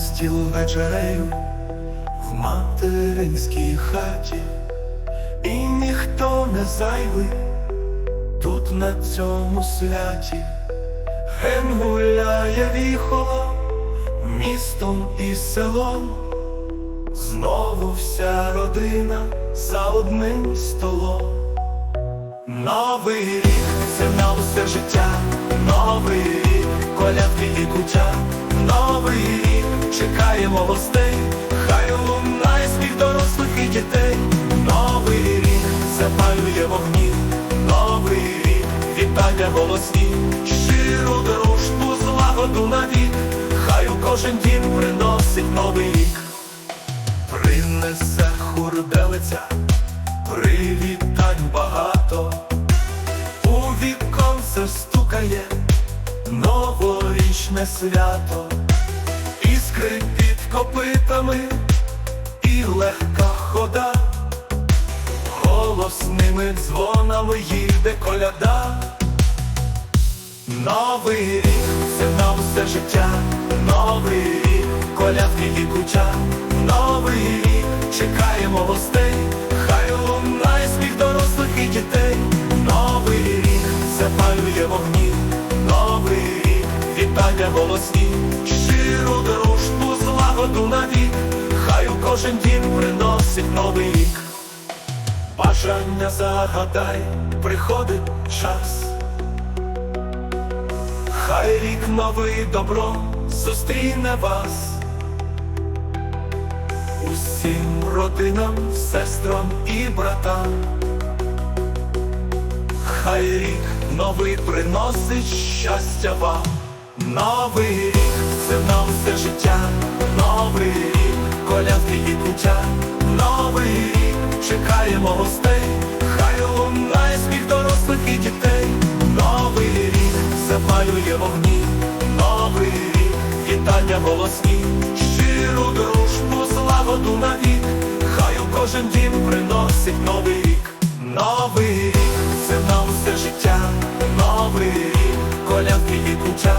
стіл вечерею в материнській хаті, і ніхто не зайвий тут на цьому святі. Ген гуляє віхоло містом і селом, знову вся родина за одним столом. Новий рік це на усе життя, новий рік, колядки і куття, новий рік, чекаємо гостей, хай лунає спів дорослих і дітей, новий рік запалює вогні, новий рік, вітання голосні, щиру дружбу, злагоду навік, хай у кожен дім приносить новий рік, принесе хурделиця, привітань багато. У віконце стукає новорічне свято, копитами і легка хода, голосними дзвонами їде коляда. Новий рік це на все життя, новий рік, колядки і куча, новий рік, чекаємо гостей, хай лунає сміх дорослих і дітей, новий рік запалює вогні, новий рік, вітання голосні, дружбу, навік, хай у кожен дім приносить новий рік. Бажання загадай, приходить час. Хай рік новий добро зустріне вас, усім родинам, сестрам і братам. Хай рік новий приносить щастя вам. Новий рік це на все життя, куття, новий рік, чекаємо гостей, хай лунає сміх дорослих і дітей, новий рік запалює вогні, новий рік, вітання голосні, щиру дружбу, злагоду навік, хай у кожен дім приносить новий рік, новий рік, це на все життя, новий рік, колядки і куча,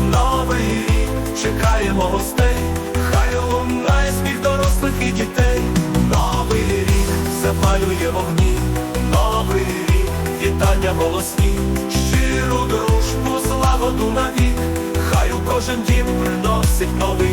новий рік, чекаємо гостей, запалює вогні, новий рік, вітання голосні, щиру дружбу, злагоду навік, хай у кожен дім приносить новий.